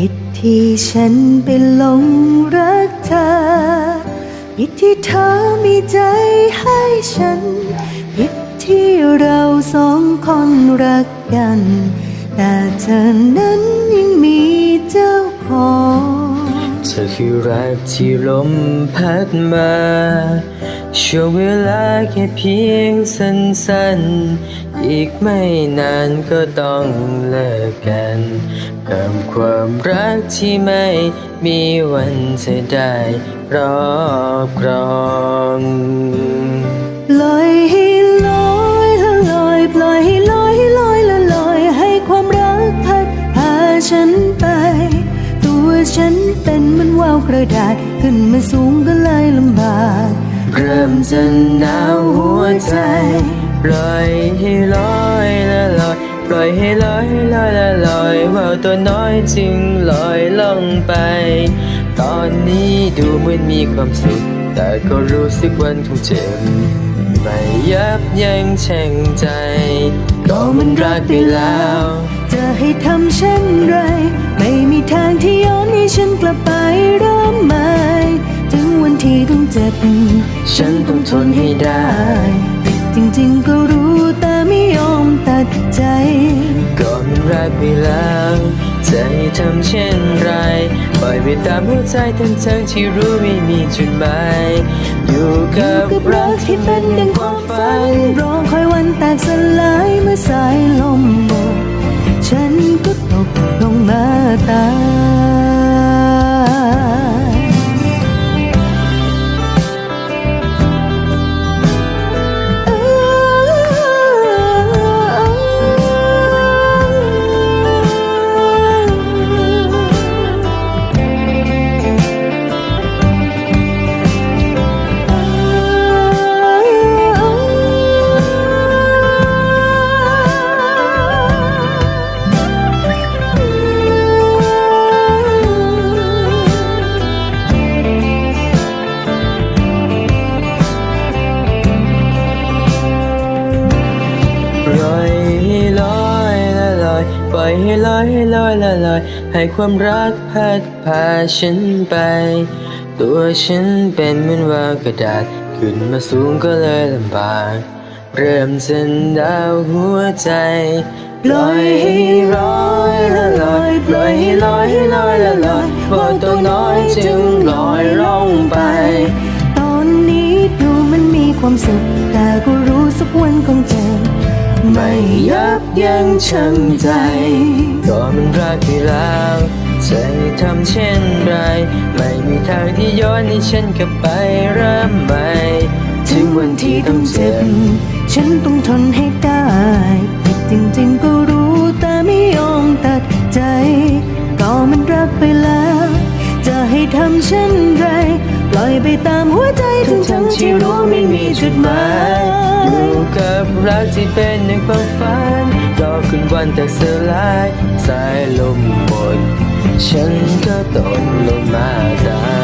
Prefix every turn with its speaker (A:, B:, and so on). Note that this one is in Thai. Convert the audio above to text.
A: ผิดที่ฉันไปหลงรักเธอ ผิดที่เธอมีใจให้ฉัน ผิดที่เราสองคนรักกัน แต่เธอนั้นยังมีเจ้าของ
B: เธอคือรักที่ลมพัดมา ช่วงเวลาแค่เพียงสั้นๆ อีกไม่นานก็ต้องเลิกกันกับความรักที่ไม่มีวันจะได้รอบครอง
A: ลอยให้ลอยละลอยปล่อยให้ลอยให้ลอยละลอยให้ความรักพัดพาฉันไป ตัวฉันเป็นเหมันว่าวกระดาษขึ้นมาสูงก็เลยลำบาก
B: เริ่มจะหนาวหัวใจ ปล่อยให้ลอยละลอย ปล่อยให้ลอยลอยละลอยว่าวตัวน้อยจึงลอยลงไป ตอนนี้ดูเหมือนมีความสุข แต่ก็รู้สึกวันคงเจ็บไม่ยับยั้งชั่งใจ ก็มันรักไปแล้ว
A: จะให้ทำเช่นไร ไม่มีทางที่ย้อนให้ฉันกลับไปเริ่มใหม่ ที่ต้องเจ็บ
B: ฉันต้องทนให้ได้
A: จริงๆก็รู้แต่ไม่ยอมตัดใจ
B: ก็มันรักไปแล้วจะให้ทำเช่นไร ปล่อยไปตามหัวใจทั้งทั้งๆที่รู้ไม่มีจุดหมายอยู่กับ
A: กบ
B: รักที่เป็
A: น
B: ดัง
A: ความ
B: ฝัน
A: รอคอยวันแตกสลายเมื่อสายลมหมดฉันก็ตกลงมาตาย
B: ลอยละลอยให้ความรักพัดพาฉันไป ตัวฉันเป็นเหมือนว่ากระดาษ ขึ้นมาสูงก็เลยลำบาก เริ่มจะดาวหัวใจลอยให้ลอยละลอยปล่อยให้ลอยให้ลอยละลอยว่าตัวน้อยจึงลอยล่องไป
A: ตอนนี้ดูมันมีความสุขแต่ก็รู้สักวันคงเจ็บ
B: ไม่ยับยั้งชั่งใจ ก็มันรักไปแล้วใจทำเช่นไร ไม่มีทางที่ย้อนให้ฉันกลับไปเริ่มใหม่ถึงวันที่ต้องเจ็บ
A: ฉันต้องทนให้ได้ผิดจริงๆก็ ทำเช่นไร ปล่อยไปตามหัวใจทั้งทั้งๆที่รู้ไม่มีจุดหมาย
B: อยู่กับรักที่เป็นในความฝันรอคืนวันแต่สลายสายลมหมด ฉันก็ตกลงมาตาย